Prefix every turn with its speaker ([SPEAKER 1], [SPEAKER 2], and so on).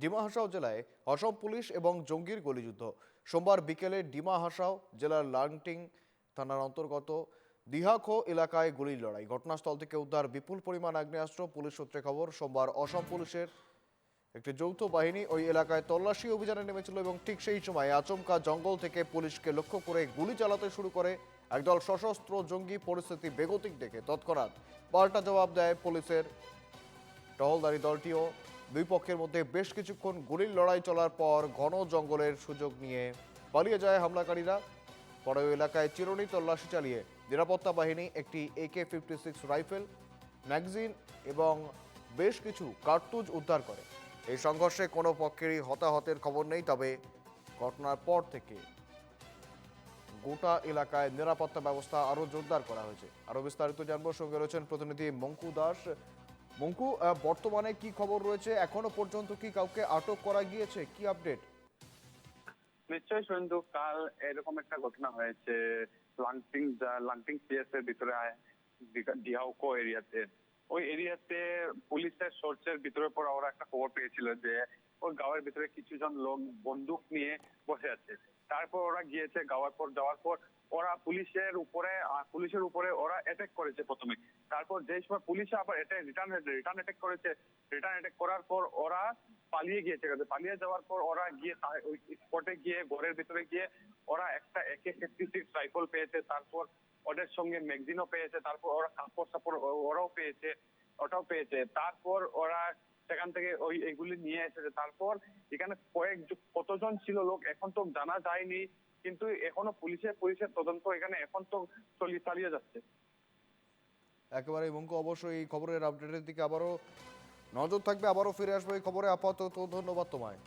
[SPEAKER 1] ডিমা হাসাও জেলায় অসম পুলিশ এবং জঙ্গির গলিযুদ্ধ। সোমবার বিকেলে ডিমা হাসাও জেলার লাংটিং থানার অন্তর্গত দিহাখো এলাকায় গুলির লড়াই। ঘটনাস্থল থেকে উদ্ধার বিপুল পরিমাণ আগ্নেয়াস্ত্র। পুলিশ সূত্রে খবর, সোমবার অসম পুলিশের একটি যৌথ বাহিনী ওই এলাকায় তল্লাশি অভিযানে নেমেছিল এবং ঠিক সেই সময় আচমকা জঙ্গল থেকে পুলিশকে লক্ষ্য করে গুলি চালাতে শুরু করে। একদল সশস্ত্র জঙ্গি পরিস্থিতি বেগতিক দেখে তৎক্ষণাৎ পাল্টা জবাব দেয় পুলিশের টহলদারি দলটিও। দুই পক্ষের মধ্যে বেশ কিছুক্ষণ গুলির লড়াই চলার পর ঘন জঙ্গলের সুযোগ নিয়ে পালিয়ে যায় হামলাকারীরা। পরে এলাকায় চিরুনি তল্লাশি চালিয়ে নিরাপত্তা বাহিনী একটি একে ফিফটি সিক্স রাইফেল, ম্যাগাজিন এবং বেশ কিছু কার্তুজ উদ্ধার করে। এই সংঘর্ষে কোনো পক্ষেরই হতাহতের খবর নেই, তবে ঘটনার পর থেকে গোটা এলাকায় নিরাপত্তা ব্যবস্থা আরও জোরদার করা হয়েছে। আরও বিস্তারিত জানব, সঙ্গে রয়েছেন প্রতিনিধি মঙ্কু দাস। মঙ্কু বর্তমানে কি খবর রয়েছে? এখনও পর্যন্ত কি কাউকে আটক করা গিয়েছে? কি আপডেট
[SPEAKER 2] নিশ্চয়ই সন্দু কাল এরকম একটা ঘটনা হয়েছে, লাংটিং লাংটিং সিএস এর ভিতরে দিহাউকো এরিয়াতে। ওই এরিয়াতে পুলিশের সোর্সের ভিতরে পর ওরা একটা খবর পেয়েছিল যে ওই গাঁয়ের ভিতরে কিছু জন লোক বন্দুক নিয়ে বসে আছে। তারপর ওরা গিয়েছে গাওয়ার পর, যাওয়ার পর ওরা পুলিশের উপরে পুলিশের উপরে ওরা অ্যাটাক করেছে প্রথমে। তারপর যে সময় পুলিশে আবার অ্যাটাক রিটার্ন রিটার্ন অ্যাটাক করেছে রিটার্ন অ্যাটাক করার পর ওরা পালিয়ে গিয়েছে। পালিয়ে যাওয়ার পর ওরা গিয়ে ওই স্পটে গিয়ে, ঘরের ভিতরে গিয়ে ওরা একটা একে ফিফটি সিক্স রাইফেল পেয়েছে। তারপর ওদের সঙ্গে ম্যাগজিনও পেয়েছে, তারপর ওরা কাপড় সাপড় ওরাও পেয়েছে, ওটাও পেয়েছে। তারপর ওরা সেখান থেকে ওই এগুলি নিয়ে এসেছে। তারপর এখানে কয়েক কতজন ছিল লোক এখন তো জানা যায়নি, কিন্তু এখনও পুলিশের পুলিশের তদন্ত এখানে এখন তো চলিয়ে চালিয়ে যাচ্ছে।
[SPEAKER 1] একেবারে মঙ্কু অবশ্যই এই খবরের আপডেটের দিকে আবারও নজর থাকবে। আবারও ফিরে আসবে এই খবরে। আপাতত ধন্যবাদ তোমায়।